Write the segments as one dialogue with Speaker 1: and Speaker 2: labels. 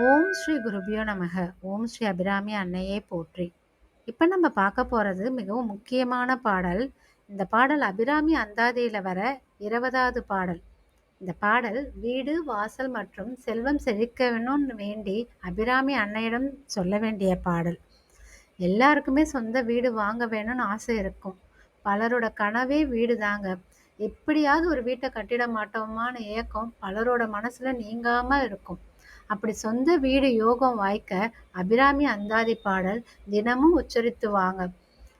Speaker 1: ஓம் ஸ்ரீ குருபியோ நமக. ஓம் ஸ்ரீ அபிராமி அன்னையே போற்றி. இப்போ நம்ம பார்க்க போகிறது மிகவும் முக்கியமான பாடல். இந்த பாடல் அபிராமி அந்தாதியில் வர இருபதாவது பாடல். இந்த பாடல் வீடு வாசல் மற்றும் செல்வம் செழிக்கணும்னு வேண்டி அபிராமி அன்னையிடம் சொல்ல வேண்டிய பாடல். எல்லாருக்குமே சொந்த வீடு வாங்க வேணும்னு ஆசை இருக்கும். பலரோட கனவே வீடு தாங்க எப்படியாவது ஒரு வீட்டை கட்டிட மாட்டோமான்னு ஏக்கம் பலரோட மனசுல நீங்காம இருக்கும். அப்படி சொந்த வீடு யோகம் வாய்க்க அபிராமி அந்தாதி பாடல் தினமும் உச்சரித்து வாங்க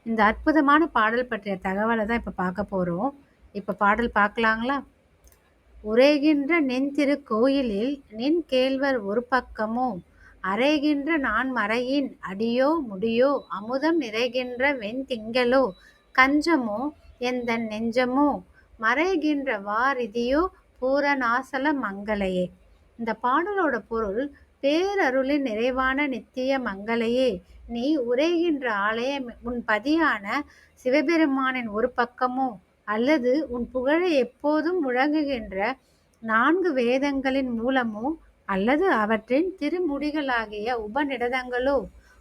Speaker 1: இந்த அற்புதமான பாடல் பற்றிய தகவலை தான் இப்போ பார்க்க போகிறோம் இப்போ பாடல் பார்க்கலாங்களா? உரைகின்ற நின் திரு கோயிலில் நின் கேழ்வர் ஒரு பக்கமோ அரைகின்ற நான் மறையின் அடியோ முடியோ அமுதம் நிறைகின்ற வெண் திங்களோ கஞ்சமோ எந்த நெஞ்சமோ மறைகின்ற வாரிதியோ பூரணாசல மங்களையே. இந்த பாடலோட பொருள் பேரருளின் நிறைவான நித்திய மங்களையே. நீ உரைகின்ற ஆலயம் உன் பதியான சிவபெருமானின் ஒரு பக்கமோ அல்லது உன் புகழை எப்போதும் முழங்குகின்ற நான்கு வேதங்களின் மூலமோ அல்லது அவற்றின் திருமுடிகளாகிய உபநிடதங்களோ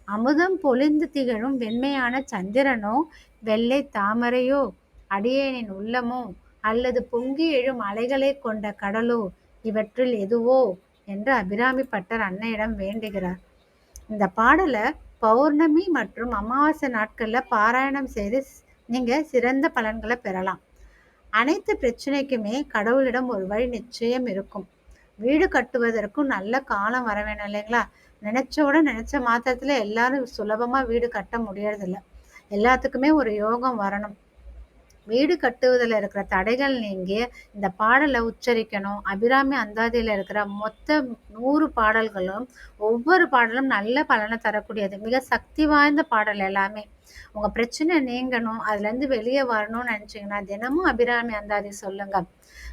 Speaker 1: அமுதம் பொழிந்து திகழும் வெண்மையான சந்திரனோ வெள்ளை தாமரையோ அடியேனின் உள்ளமோ அல்லது பொங்கி எழும் அலைகளை கொண்ட கடலோ இவற்றில் எதுவோ என்று அபிராமி பட்டர் அன்னையிடம் வேண்டுகிறார். இந்த பாடலை பௌர்ணமி மற்றும் அமாவாசை நாட்களில் பாராயணம் செய்து நீங்கள் சிறந்த பலன்களை பெறலாம். அனைத்து பிரச்சனைக்குமே கடவுளிடம் ஒரு வழி நிச்சயம் இருக்கும். வீடு கட்டுவதற்கும் நல்ல காலம் வர வேணும் இல்லைங்களா? நினைச்சோட நினைச்ச மாத்திரத்துல எல்லாரும் சுலபமா வீடு கட்ட முடியறதில்ல. எல்லாத்துக்குமே ஒரு யோகம் வரணும். வீடு கட்டுவதில் இருக்கிற தடைகள் நீங்கி இந்த பாடலை உச்சரிக்கணும். அபிராமி அந்தாதியில் இருக்கிற மொத்த நூறு பாடல்களும் ஒவ்வொரு பாடலும் நல்ல பலனை தரக்கூடியது. மிக சக்தி வாய்ந்த பாடல் எல்லாமே. உங்கள் பிரச்சனை நீங்கணும் அதுலேருந்து வெளியே வரணும்னு நினச்சிங்கன்னா தினமும் அபிராமி அந்தாதி சொல்லுங்க.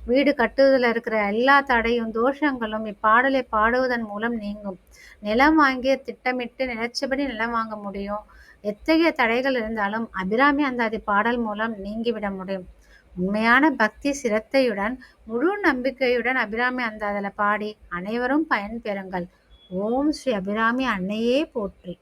Speaker 1: வீடு கட்டுவதில் இருக்கிற எல்லா தடையும் தோஷங்களும் இப்பாடலை பாடுவதன் மூலம் நீங்கும். நிலம் வாங்கிய திட்டமிட்டு நினைச்சபடி நிலம் வாங்க முடியும். எத்தகைய தடைகள் இருந்தாலும் அபிராமி அந்தாதி பாடல் மூலம் நீங்கிவிட முடியும். உண்மையான பக்தி சிரத்தையுடன் முழு நம்பிக்கையுடன் அபிராமி அந்தாதில பாடி அனைவரும் பயன்பெறுங்கள் ஓம் ஸ்ரீ அபிராமி அன்னையே போற்றி.